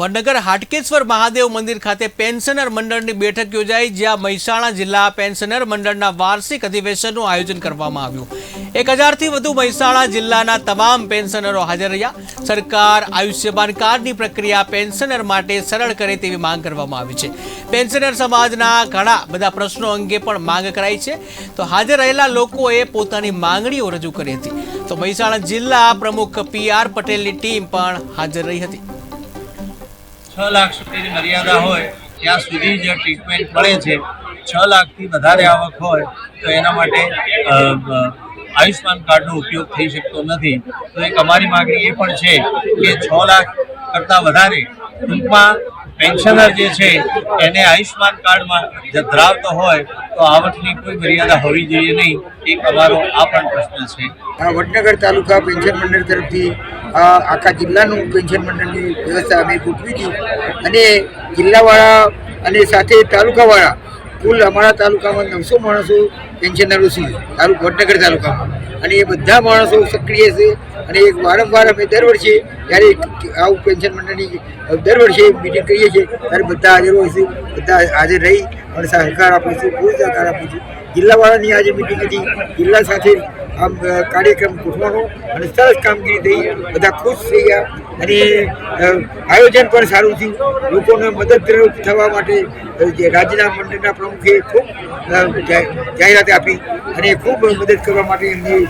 વડનગર હાટકેશ્વર મહાદેવ મંદિર ખાતે પેન્શનર મંડળની બેઠક યોજાઈ, જ્યાં મહેસાણા જિલ્લા પેન્શનર મંડળના વાર્ષિક અધિવેશનનું આયોજન કરવામાં આવ્યું. એક હજારથી વધુ મહેસાણા જિલ્લાના તમામ પેન્શનરો હાજર રહ્યા. સરકાર આયુષ્યમાન કાર્ડની પ્રક્રિયા પેન્શનર માટે સરળ કરે તેવી માંગ કરવામાં આવી છે. પેન્શનર સમાજના ઘણા બધા પ્રશ્નો અંગે પણ માંગ કરાઈ છે. તો હાજર રહેલા લોકોએ પોતાની માંગણીઓ રજૂ કરી હતી. તો મહેસાણા જિલ્લા પ્રમુખ પી આર પટેલની ટીમ પણ હાજર રહી હતી. છ લાખ સુધીની મર્યાદા હોય, ત્યાં સુધી જ ટ્રીટમેન્ટ મળે છે. છ લાખથી વધારે આવક હોય, તો એના માટે આયુષ્માન કાર્ડનો ઉપયોગ થઈ શકતો નથી. તો એક અમારી માગણી એ પણ છે કે છ લાખ કરતાં વધારે ટૂંકમાં પેન્શનર જે છે, એને આયુષ્માન કાર્ડમાં ધરાવતો હોય, તો આવકની કોઈ મર્યાદા હોવી જોઈએ નહીં. એક અમારો આ પણ પ્રશ્ન છે. વડનગર તાલુકા પેન્શન મંડળ તરફથી આખા જિલ્લાનું પેન્શન મંડળની વ્યવસ્થા અમે ગોઠવી હતી. અને જિલ્લાવાળા અને સાથે તાલુકાવાળા, કુલ અમારા તાલુકામાં નવસો માણસો પેન્શનરો છે, તાલુકા વડનગર તાલુકામાં. અને એ બધા માણસો સક્રિય છે. અને એક વારંવાર અમે દર વર્ષે જ્યારે આવું પેન્શન મંડળની દર વર્ષે મિટિંગ કરીએ છીએ, ત્યારે બધા હાજર છે, બધા હાજર રહી અને સહકાર આપે છે પૂરો સહકાર આપે છે. જિલ્લાવાળાની આજે મિટિંગ હતી, જિલ્લા સાથે આમ કાર્યક્રમ ગોઠવાનો અને સરસ કામગીરી થઈ, બધા ખુશ થઈ ગયા. અને આયોજન પણ સારું થયું. લોકોને મદદરૂપ થવા માટે જે રાજ્યના મંડળના પ્રમુખે ખૂબ જાહેરાત આપી અને ખૂબ મદદ કરવા માટે એમની